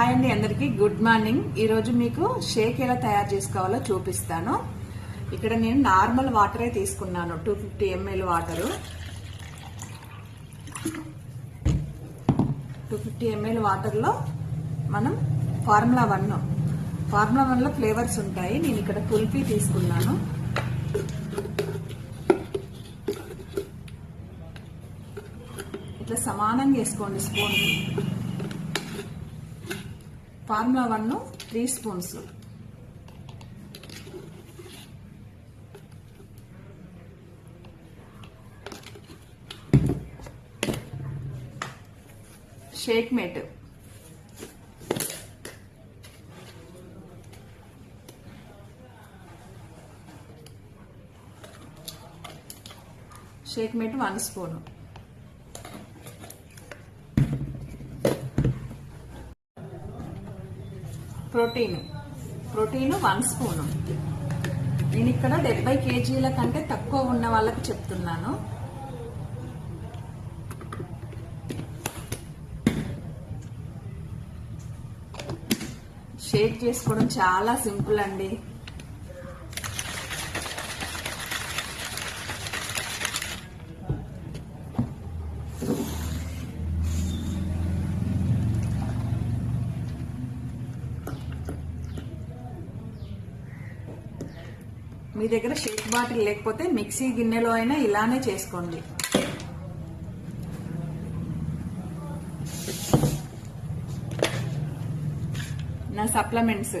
Hi అండి అందరికీ. Good morning ఈరోజు మీకు షేక్ ఎలా తయారు చేసుకోవాలో చూపిస్తాను. ఇక్కడ నేను నార్మల్ వాటరే తీసుకున్నాను. Two fifty ml water. Two fifty ml వాటర్లో మనం ఫార్ములా వన్ ఫార్ములా వన్లో ఫ్లేవర్స్ ఉంటాయి. నేను ఇక్కడ కుల్ఫీ తీసుకున్నాను. ఇట్లా సమానంగా వేసుకోండి spoon. Formula one three spoons. Shake mate. Shake mate one spoon. Protein. Protein one spoon. నేను ఇక్కడ డెబ్బై కేజీల కంటే తక్కువ ఉన్న వాళ్ళకి చెప్తున్నాను. షేక్ చేసుకోవడం చాలా సింపుల్ అండి. మీ దగ్గర షేక్ బాటిల్ లేకపోతే మిక్సీ గిన్నెలో అయినా ఇలానే చేసుకోండి. నా సప్లిమెంట్స్.